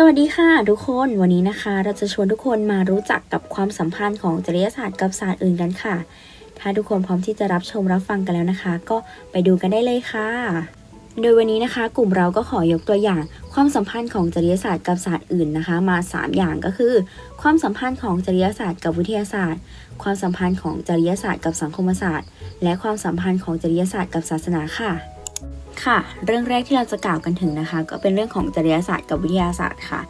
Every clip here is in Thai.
สวัสดีค่ะทุกคนวันนี้นะคะ เราจะชวนทุกคนมารู้จักกับความสัมพันธ์ของจริยศาสตร์กับศาสตร์อื่นกันค่ะ ถ้าทุกคนพร้อมที่จะรับชมรับฟังกันแล้วนะคะ ก็ไปดูกันได้เลยค่ะ โดยวันนี้นะคะ กลุ่มเราก็ขอยกตัวอย่าง ความสัมพันธ์ของจริยศาสตร์กับศาสตร์อื่นนะคะ มา 3 อย่างก็คือ ความสัมพันธ์ของจริยศาสตร์กับวิทยาศาสตร์ ความสัมพันธ์ของจริยศาสตร์กับสังคมศาสตร์ และความสัมพันธ์ของจริยศาสตร์กับศาสนาค่ะ ค่ะ เรื่องแรกที่เราจะกล่าวกันถึงนะคะ ก็เป็นเรื่องของจริยศาสตร์กับวิทยาศาสตร์ค่ะ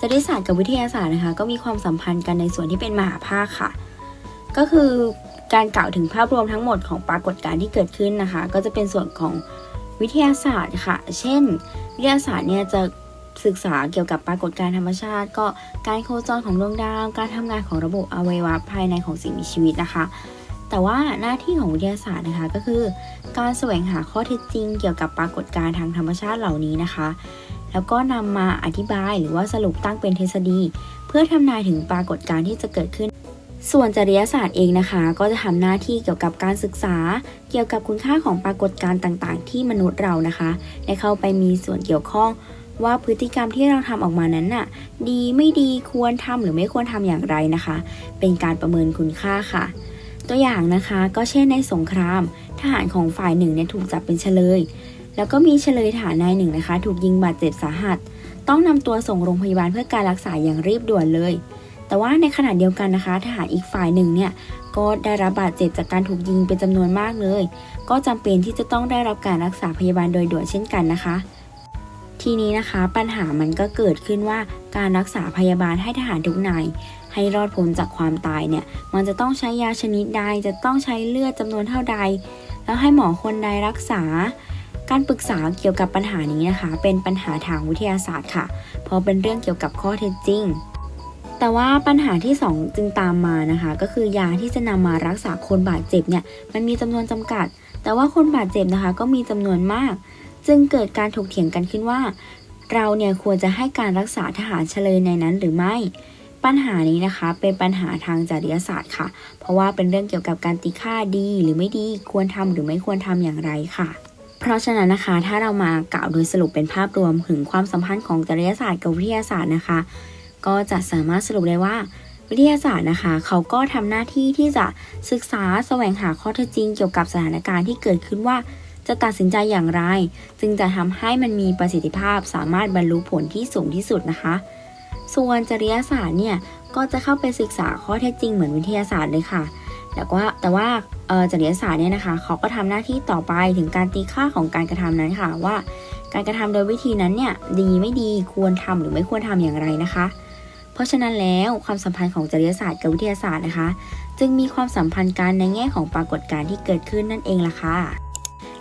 จริยศาสตร์กับวิทยาศาสตร์นะคะ ก็มีความสัมพันธ์กันในส่วนที่เป็นมหาภาคค่ะ ก็คือการกล่าวถึงภาพรวมทั้งหมดของปรากฏการณ์ที่เกิดขึ้นนะคะ ก็จะเป็นส่วนของวิทยาศาสตร์ค่ะ เช่น วิทยาศาสตร์เนี่ยจะศึกษาเกี่ยวกับปรากฏการณ์ธรรมชาติ ก็การโคจรของดวงดาว การทำงานของระบบอวัยวะภายในของสิ่งมีชีวิตนะคะ แต่ว่าหน้าที่ของวิทยาศาสตร์นะคะก็คือ การแสวงหาข้อเท็จจริง เกี่ยวกับปรากฏการณ์ทางธรรมชาติเหล่านี้นะคะ แล้วก็นำมาอธิบายหรือว่าสรุปตั้งเป็นทฤษฎี เพื่อทำนายถึงปรากฏการณ์ที่จะเกิดขึ้น ส่วนจริยศาสตร์เองนะคะ ก็จะทำหน้าที่เกี่ยวกับการศึกษา เกี่ยวกับคุณค่าของปรากฏการณ์ต่าง ๆ ที่มนุษย์เรานะคะ ได้เข้าไปมีส่วนเกี่ยวข้องว่าพฤติกรรมที่เราทำออกมานั้นน่ะ ดีไม่ดีควรทำหรือไม่ควรทำอย่างไรนะคะ เป็นการประเมินคุณค่าค่ะ ตัวอย่างนะคะ ก็เช่นในสงคราม ทหารของฝ่ายหนึ่งเนี่ยถูกจับเป็นเฉลย แล้วก็มีเฉลยทหารนายหนึ่งนะคะ ถูกยิงบาดเจ็บสาหัส ต้องนำตัวส่งโรงพยาบาลเพื่อการรักษาอย่างรีบด่วนเลย แต่ว่าในขณะเดียวกันนะคะ ทหารอีกฝ่ายหนึ่งเนี่ยก็ได้รับบาดเจ็บจากการถูกยิงเป็นจำนวนมากเลย ก็จำเป็นที่จะต้องได้รับการรักษาพยาบาลโดยด่วนเช่นกันนะคะ ทีนี้นะคะปัญหามันก็เกิดขึ้นว่าการรักษาพยาบาลให้ทหารทุกนาย ให้รอดพ้นจากความตายเนี่ย มันจะต้องใช้ยาชนิดใด จะต้องใช้เลือดจำนวนเท่าใด แล้วให้หมอคนใดรักษา การปรึกษาเกี่ยวกับปัญหานี้นะคะ เป็นปัญหาทางวิทยาศาสตร์ค่ะ เพราะเป็นเรื่องเกี่ยวกับข้อเท็จจริง แต่ว่าปัญหาที่ 2 จึงตามมานะคะ ก็คือยาที่จะนำมารักษาคนบาดเจ็บเนี่ย มันมีจำนวนจำกัด แต่ว่าคนบาดเจ็บนะคะ ก็มีจำนวนมาก จึงเกิดการถกเถียงกันขึ้นว่า เราเนี่ยควรจะให้การรักษาทหารเฉลยในนั้นหรือไม่ ปัญหานี้นะคะ เป็นปัญหาทางจริยศาสตร์ค่ะ เพราะว่าเป็นเรื่องเกี่ยวกับการตีค่าดีหรือไม่ดีควรทำหรือไม่ควรทำอย่างไรค่ะ เพราะฉะนั้นนะคะ ถ้าเรามากล่าวโดยสรุปเป็นภาพรวมถึงความสัมพันธ์ของจริยศาสตร์กับวิทยาศาสตร์นะคะ ก็จะสามารถสรุปได้ว่าวิทยาศาสตร์นะคะ เขาก็ทำหน้าที่ที่จะศึกษาแสวงหาข้อเท็จจริง เกี่ยวกับสถานการณ์ที่เกิดขึ้นว่าจะตัดสินใจอย่างไร จึงจะทำให้มันมีประสิทธิภาพสามารถบรรลุผลที่สูงที่สุดนะคะ ส่วนจริยศาสตร์เนี่ยก็จะเข้าไปศึกษาข้อเท็จจริงเหมือนวิทยาศาสตร์เลยค่ะแต่ว่าแต่ว่าเอ่อจริยศาสตร์เนี่ยนะคะเขาก็ทำหน้าที่ต่อไปถึงการตีค่าของการกระทำนั้นค่ะว่า การกระทำโดยวิธีนั้นเนี่ยดีไม่ดีควรทำหรือไม่ควรทำอย่างไรนะคะ เพราะฉะนั้นแล้วความสัมพันธ์ของจริยศาสตร์กับวิทยาศาสตร์นะคะ จึงมีความสัมพันธ์กันในแง่ของปรากฏการณ์ที่เกิดขึ้นนั่นเองล่ะค่ะ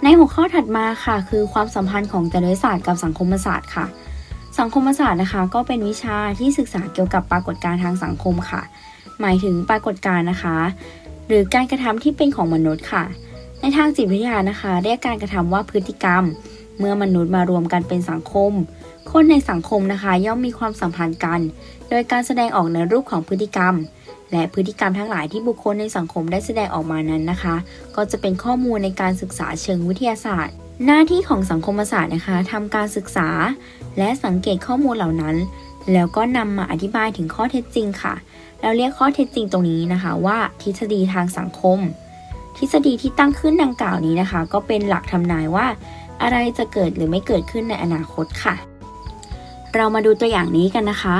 ในหัวข้อถัดมาค่ะ คือความสัมพันธ์ของจริยศาสตร์กับสังคมศาสตร์ค่ะ สังคมศาสตร์นะคะ ก็เป็นวิชาที่ศึกษาเกี่ยวกับปรากฏการณ์ทางสังคมค่ะ หมายถึงปรากฏการณ์นะคะ หรือการกระทำที่เป็นของมนุษย์ค่ะ ในทางจิตวิทยานะคะ เรียกการกระทำว่าพฤติกรรม เมื่อมนุษย์มารวมกันเป็นสังคม คนในสังคมนะคะ ย่อมมีความสัมพันธ์กัน โดยการแสดงออกในรูปของพฤติกรรม และพฤติกรรมทั้งหลายที่บุคคลในสังคมได้แสดงออกมานั้นนะคะ ก็จะเป็นข้อมูลในการศึกษาเชิงวิทยาศาสตร์ หน้าที่ของสังคมศาสตร์นะคะทำการศึกษา และสังเกตข้อมูลเหล่านั้น แล้วก็นำมาอธิบายถึงข้อเท็จจริงค่ะแล้วเรียกข้อเท็จจริงตรงนี้นะคะว่าทฤษฎีทางสังคม ทฤษฎีที่ตั้งขึ้นดังกล่าวนี้นะคะ ก็เป็นหลักทำนายว่า อะไรจะเกิดหรือไม่เกิดขึ้นในอนาคตค่ะ เรามาดูตัวอย่างนี้กันนะคะ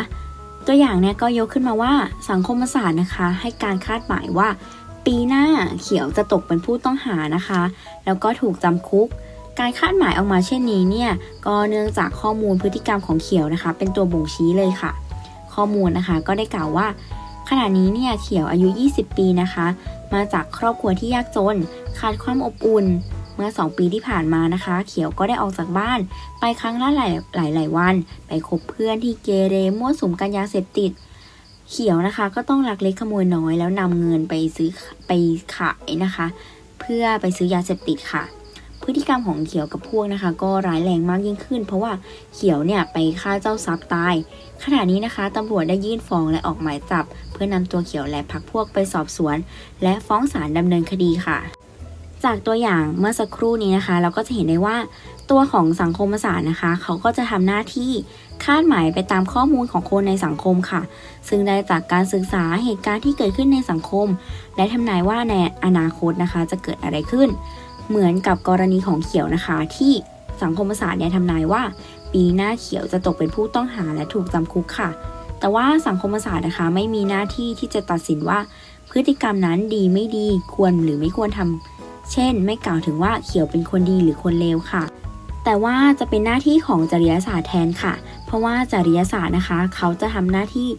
ตัวอย่างเนี่ยก็ยกขึ้นมาว่าสังคมศาสตร์นะคะ ให้การคาดหมายว่า ปีหน้าเขียวจะตกเป็นผู้ต้องหานะคะ แล้วก็ถูกจำคุก การคาดหมายออกมาเช่นนี้เนี่ยก็เนื่องจากข้อมูลพฤติกรรมของเขียวนะคะ เป็นตัวบ่งชี้เลยค่ะ ข้อมูลนะคะก็ได้กล่าวว่า ขณะนี้เนี่ยเขียวอายุ 20 ปีนะคะ มาจากครอบครัวที่ยากจน ขาดความอบอุ่นเมื่อ 2 ปีที่ผ่านมานะคะ เขียวก็ได้ออกจากบ้าน ไปครั้งละหลายหลายหลายวัน ไปคบเพื่อนที่เกเรมั่วสุมกันยาเสพติด เขียวนะคะก็ต้องลักเล็กขโมยน้อยแล้วนำเงินไปซื้อไปขายนะคะ เพื่อไปซื้อยาเสพติดค่ะ พฤติกรรมของเขียวกับพวกนะคะ ก็ร้ายแรงมากยิ่งขึ้น เพราะว่าเขียวเนี่ยไปฆ่าเจ้าทรัพย์ตาย ขณะนี้นะคะตำรวจได้ยื่นฟ้องและออกหมายจับ เพื่อนำตัวเขียวและพักพวกไปสอบสวน และฟ้องศาลดำเนินคดีค่ะ จากตัวอย่างเมื่อสักครู่นี้นะคะ เราก็จะเห็นได้ว่าตัวของสังคมศาสตร์นะคะ เขาก็จะทำหน้าที่คาดหมายไปตามข้อมูลของคนในสังคมค่ะ ซึ่งได้จากการศึกษาเหตุการณ์ที่เกิดขึ้นในสังคม และทำนายว่าในอนาคตนะคะจะเกิดอะไรขึ้น เหมือนกับกรณีของเขียวนะคะ ที่สังคมศาสตร์เนี่ยทำนายว่า ปีหน้าเขียวจะตกเป็นผู้ต้องหาและถูกจำคุกค่ะ แต่ว่าสังคมศาสตร์นะคะไม่มีหน้าที่ที่จะตัดสินว่า พฤติกรรมนั้นดีไม่ดีควรหรือไม่ควรทำเช่น ไม่กล่าวถึงว่าเขียวเป็นคนดีหรือคนเลวค่ะ แต่ว่าจะเป็นหน้าที่ของจริยศาสตร์แทนค่ะ เพราะว่าจริยศาสตร์นะคะ เขาจะทำหน้าที่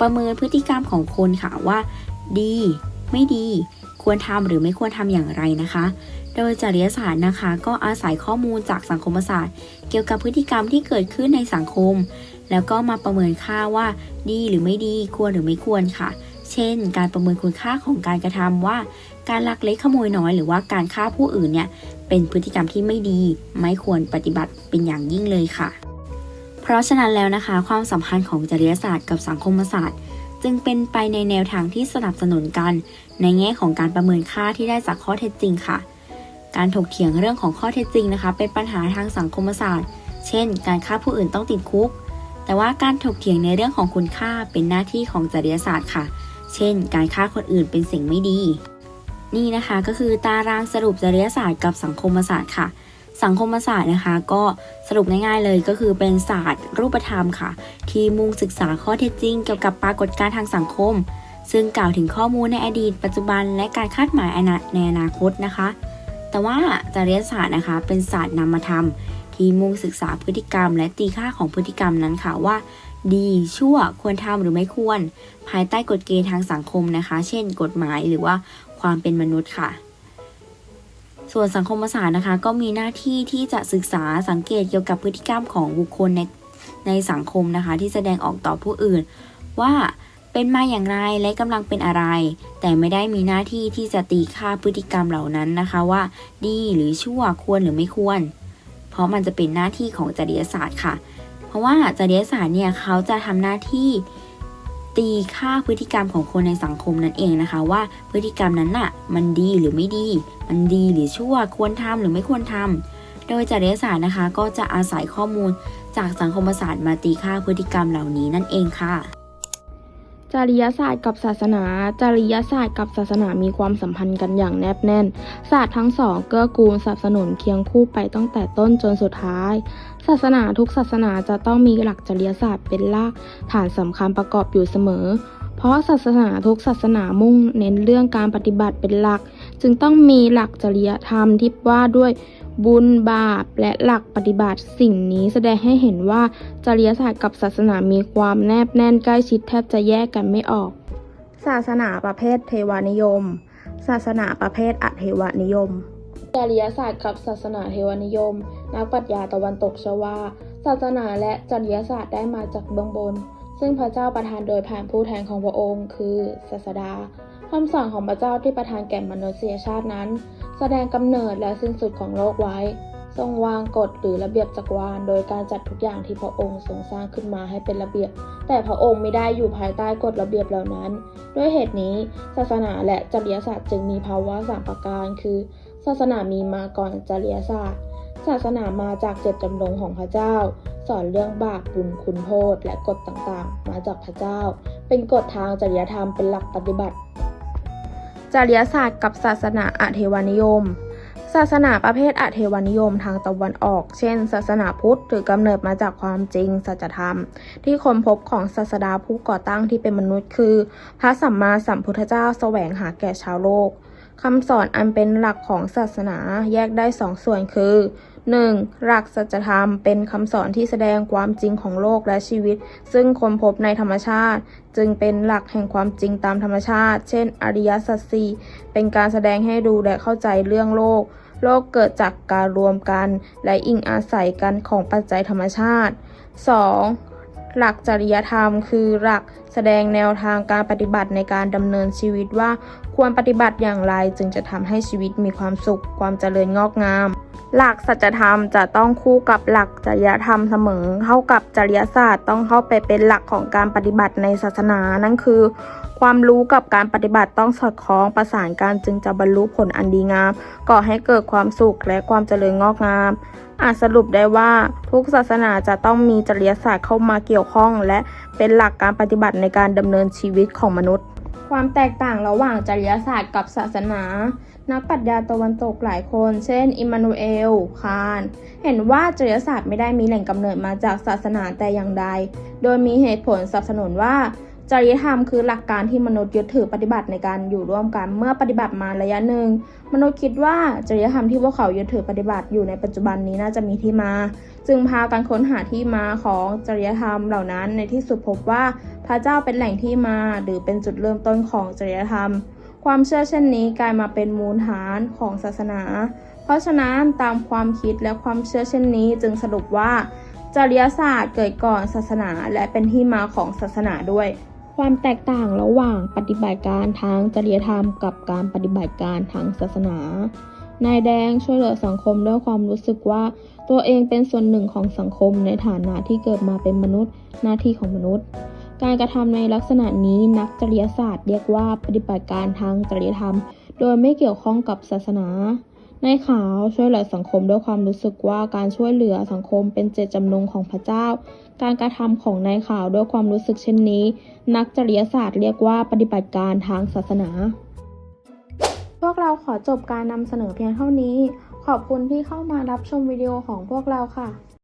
ประเมินพฤติกรรมของคนค่ะว่า ดี ไม่ดี ควรทำหรือไม่ควรทำอย่างไรนะคะ โดยจริยศาสตร์นะคะ ก็อาศัยข้อมูลจากสังคมศาสตร์ เกี่ยวกับพฤติกรรมที่เกิดขึ้นในสังคม แล้วก็มาประเมินค่าว่าดีหรือไม่ดีควรหรือไม่ควรค่ะ เช่น การประเมินคุณค่าของการกระทำว่า การลักเล็กขโมยน้อยหรือว่าการฆ่าผู้อื่นเนี่ยเป็นพฤติกรรมที่ไม่ดี ไม่ควรปฏิบัติเป็นอย่างยิ่งเลยค่ะ เพราะฉะนั้นแล้วนะคะ ความสัมพันธ์ของจริยศาสตร์กับสังคมศาสตร์จึงเป็นไปในแนวทางที่สนับสนุนกัน ในแง่ของการประเมินค่าที่ได้จากข้อเท็จจริงค่ะ การถกเถียงเรื่องของข้อเท็จจริงนะคะ เป็นปัญหาทางสังคมศาสตร์ เช่น การฆ่าผู้อื่นต้องติดคุก แต่ว่าการถกเถียงในเรื่องของคุณค่าเป็นหน้าที่ของจริยศาสตร์ค่ะ เช่น การฆ่าคนอื่นเป็นสิ่งไม่ดี นี่นะคะก็คือตารางสรุปจริยศาสตร์กับสังคมศาสตร์ค่ะ สังคมศาสตร์นะคะ ก็สรุปง่ายๆเลยก็คือเป็นศาสตร์รูปธรรมค่ะ ที่มุ่งศึกษาข้อเท็จจริง เกี่ยวกับปรากฏการณ์ทางสังคม ซึ่งกล่าวถึงข้อมูลในอดีต ปัจจุบัน และการคาดหมายอนาในอนาคตนะคะ แต่ว่าจริยศาสตร์นะคะ เป็นศาสตร์นามธรรม ที่มุ่งศึกษาพฤติกรรม และตีค่าของพฤติกรรมนั้นค่ะว่า ดีชั่วควรทำหรือไม่ควร ภายใต้กฎเกณฑ์ทางสังคมนะคะ เช่น กฎหมายหรือว่าความเป็นมนุษย์ค่ะ ส่วนสังคมศาสตร์นะคะ ก็มีหน้าที่ที่จะศึกษาสังเกตเกี่ยวกับพฤติกรรมของบุคคลในในสังคมนะคะ ที่แสดงออกต่อผู้อื่นว่า เป็นมาอย่างไรและกำลังเป็นอะไร แต่ไม่ได้มีหน้าที่ที่จะตีค่าพฤติกรรมเหล่านั้นนะคะว่า ดีหรือชั่วควรหรือไม่ควร เพราะมันจะเป็นหน้าที่ของจริยศาสตร์ค่ะ เพราะว่าจริยศาสตร์เนี่ยเขาจะทำหน้าที่ตีค่าพฤติกรรมของคนในสังคมนั่นเองนะคะ ว่าพฤติกรรมนั้นน่ะ มันดีหรือไม่ดี มันดีหรือชั่วควรทำหรือไม่ควรทำโดยจริยศาสตร์นะคะ ก็จะอาศัยข้อมูลจากสังคมศาสตร์มาตีค่าพฤติกรรมเหล่านี้นั่นเองค่ะ จริยศาสตร์กับศาสนา จริยศาสตร์กับศาสนามีความสัมพันธ์กันอย่างแนบแน่น ศาสตร์ทั้งสองเกื้อกูลสนับสนุนเคียงคู่ไปตั้งแต่ต้นจนสุดท้าย ศาสนาทุกศาสนาจะต้องมีหลักจริยศาสตร์เป็นรากฐานสำคัญประกอบอยู่เสมอ เพราะศาสนาทุกศาสนามุ่งเน้นเรื่องการปฏิบัติเป็นหลัก จึงต้องมีหลักจริยธรรมที่ว่าด้วย บุญบาปและหลักปฏิบัติสิ่งนี้แสดงให้เห็นว่าจริยศาสตร์กับศาสนามีความแนบแน่นใกล้ชิดแทบจะแยกกันไม่ออก ศาสนาประเภทเทวานิยม ศาสนาประเภทอเทวานิยม จริยศาสตร์กับศาสนาเทวานิยม นักปรัชญาตะวันตกเชื่อว่า ศาสนาและจริยศาสตร์ได้มาจากเบื้องบน ซึ่งพระเจ้าประทานโดยผ่านผู้แทนของพระองค์ คือศาสดาคำสอนของพระเจ้าที่ประทานแก่มนุษยชาตินั้น แสดงกำเนิดและสิ้นสุดของโลกไว้ ทรงวางกฎหรือระเบียบจักรวาล โดยการจัดทุกอย่างที่พระองค์ทรงสร้างขึ้นมาให้เป็นระเบียบ แต่พระองค์ไม่ได้อยู่ภายใต้กฎระเบียบเหล่านั้น ด้วยเหตุนี้ ศาสนาและจริยศาสตร์จึงมีภาวะสามประการ คือ ศาสนามีมาก่อนจริยศาสตร์ ศาสนามาจากเจตจำนงของพระเจ้า สอนเรื่องบาปบุญคุณโทษและกฎต่างๆ มาจากพระเจ้า เป็นกฎทางจริยธรรมเป็นหลักปฏิบัติ จริยศาสตร์กับศาสนาอเทวานิยม ศาสนาประเภทอเทวานิยมทางตะวันออก เช่น ศาสนาพุทธถือกำเนิดมาจากความจริงสัจธรรม ที่ค้นพบของศาสดาผู้ก่อตั้งที่เป็นมนุษย์คือ พระสัมมาสัมพุทธเจ้าแสวงหาแก่ชาวโลกคำสอนอันเป็นหลักของศาสนาแยกได้สองส่วนคือ 1. หลักสัจธรรมเป็นคำสอนที่แสดงความจริงของโลกและชีวิต ซึ่งค้นพบในธรรมชาติ จึงเป็นหลักแห่งความจริงตามธรรมชาติ เช่น อริยสัจสี่เป็นการแสดงให้ดูและเข้าใจเรื่องโลก โลกเกิดจากการรวมกัน และอิงอาศัยกันของปัจจัยธรรมชาติ 2. หลักจริยธรรม คือหลักแสดงแนวทางการปฏิบัติในการดำเนินชีวิตว่าควรปฏิบัติอย่างไรจึงจะทำให้ชีวิตมีความสุข ความเจริญงอกงาม หลักสัจธรรมจะต้องคู่กับหลักจริยธรรมเสมอเท่ากับจริยศาสตร์ต้องเข้าไปเป็นหลักของการปฏิบัติในศาสนา นั่นคือ ความรู้กับการปฏิบัติต้องสอดคล้องประสานกันจึงจะบรรลุผลอันดีงามก่อให้เกิดความสุขและความเจริญงอกงาม อาจสรุปได้ว่าทุกศาสนาจะต้องมีจริยศาสตร์เข้ามาเกี่ยวข้อง และเป็นหลักการปฏิบัติในการดำเนินชีวิตของมนุษย์ ความแตกต่างระหว่างจริยศาสตร์กับศาสนา นักปรัชญาตะวันตกหลายคน เช่น อิมมานูเอล คาน เห็นว่าจริยศาสตร์ไม่ได้มีแหล่งกำเนิดมาจากศาสนาแต่อย่างใด โดยมีเหตุผลสนับสนุนว่า จริยธรรมคือหลักการที่มนุษย์ยึดถือปฏิบัติในการอยู่ร่วมกันเมื่อปฏิบัติมาระยะหนึ่ง มนุษย์คิดว่าจริยธรรมที่พวกเขายึดถือปฏิบัติอยู่ในปัจจุบันนี้น่าจะมีที่มา จึงพากันค้นหาที่มาของจริยธรรมเหล่านั้นในที่สุดพบว่าพระเจ้าเป็นแหล่งที่มาหรือเป็นจุดเริ่มต้นของจริยธรรม ความเชื่อเช่นนี้กลายมาเป็นมูลฐานของศาสนา เพราะฉะนั้นตามความคิดและความเชื่อเช่นนี้ จึงสรุปว่าจริยศาสตร์เกิดก่อนศาสนาและเป็นที่มาของศาสนาด้วย ความแตกต่างระหว่างปฏิบัติการทางจริยธรรมกับการปฏิบัติการทางศาสนา นายแดงช่วยเหลือสังคมด้วยความรู้สึกว่าตัวเองเป็นส่วนหนึ่งของสังคมในฐานะที่เกิดมาเป็นมนุษย์หน้าที่ของมนุษย์ การกระทำในลักษณะนี้นักจริยศาสตร์เรียกว่าปฏิบัติการทางจริยธรรม โดยไม่เกี่ยวข้องกับศาสนา นายขาวช่วยเหลือสังคมด้วยความรู้สึกว่าการช่วยเหลือสังคมเป็นเจตจำนงของพระเจ้า การกระทำของนายขาวด้วยความรู้สึกเช่นนี้ นักจริยศาสตร์เรียกว่าปฏิบัติการทางศาสนา พวกเราขอจบการนำเสนอเพียงเท่านี้ ขอบคุณที่เข้ามารับชมวิดีโอของพวกเราค่ะ